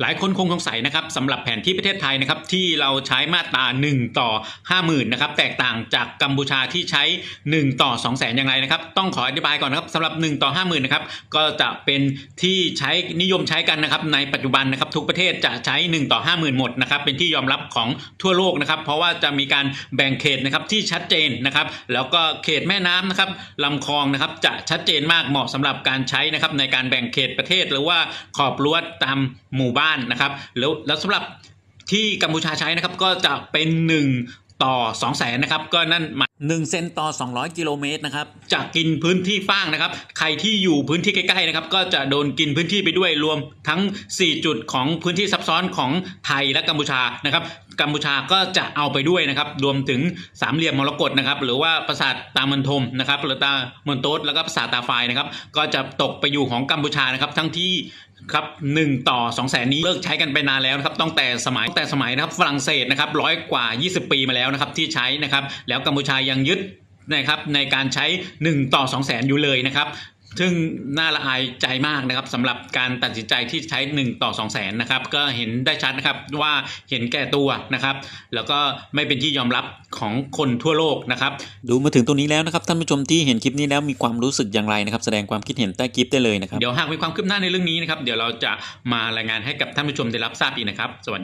หลายคนคงสงสัยนะครับสำหรับแผนที่ประเทศไทยนะครับที่เราใช้มาตรา1 ต่อ 50,000นะครับแตกต่างจากกัมพูชาที่ใช้ 1 ต่อ 2 0 0 0 0 0อย่างไรนะครับต้องขออธิบายก่อนนะครับสำหรับ 1 ต่อ 50,000นะครับก็จะเป็นที่ใช้นิยมใช้กันนะครับในปัจจุบันนะครับทุกประเทศจะใช้ 1 ต่อ 50,000 หมดนะครับเป็นที่ยอมรับของทั่วโลกนะครับเพราะว่าจะมีการแบ่งเขตนะครับที่ชัดเจนนะครับแล้วก็เขตแม่น้ำนะครับลำคลองนะครับจะชัดเจนมากเหมาะสำหรับการใช้นะครับในการแบ่งเขตประเทศ หรือว่าขอบรั้วตามหมู่บ้านนะครับ แล้วแล้วสำหรับที่กัมพูชาใช้นะครับก็จะเป็น 1 ต่อ2 0 0แสนนะครับก็นั่นหมาย1เซนต่อ 200 กิโลเมตรนะครับจะกินพื้นที่ฟ้างนะครับ ใครที่อยู่พื้นที่ใกล้ๆนะครับ ก็จะโดนกินพื้นที่ไปด้วยรวมทั้ง 4 จุดของพื้นที่ซับซ้อนของไทยและกัมพูชานะครับกัมพูชาก็จะเอาไปด้วยนะครับ รวมถึงสามเหลี่ยมมรกตนะครับ หรือว่าปราสาทตามันทมนะครับ หรือตามอนโตสแล้วก็ปราสาทตาไฟนะครับ ก็จะตกไปอยู่ของกัมพูชานะครับ ทั้งที่ครับหนึ่งต่อ2 0 0แสนนี้เลิกใช้กันไปนานแล้วนะครับตั้งแต่สมัยตั้งแต่สมัยนะครับฝรั่งเศสนะครับร้อยกว่า 20 ปีมาแล้วนะครับที่ใช้นะครับ แล้วกัมพูชายังยึดนะครับในการใช้ 1 ต่อ 2 0 0แสนอยู่เลยนะครับ ซึ่งน่าละอายใจมากนะครับสำหรับการตัดสินใจที่ใช้ 1 ต่อ2 0 0แสนนะครับก็เห็นได้ชัดนะครับว่าเห็นแก่ตัวนะครับ แล้วก็ไม่เป็นที่ยอมรับของคนทั่วโลกนะครับดูมาถึงตรงนี้แล้วนะครับท่านผู้ชมที่เห็นคลิปนี้แล้วมีความรู้สึกอย่างไรนะครับแสดงความคิดเห็นใต้คลิปได้เลยนะครับเดี๋ยวหากมีความคืบหน้าในเรื่องนี้นะครับเดี๋ยวเราจะมารายงานให้กับท่านผู้ชมได้รับทราบอีกนะครับสวัสดี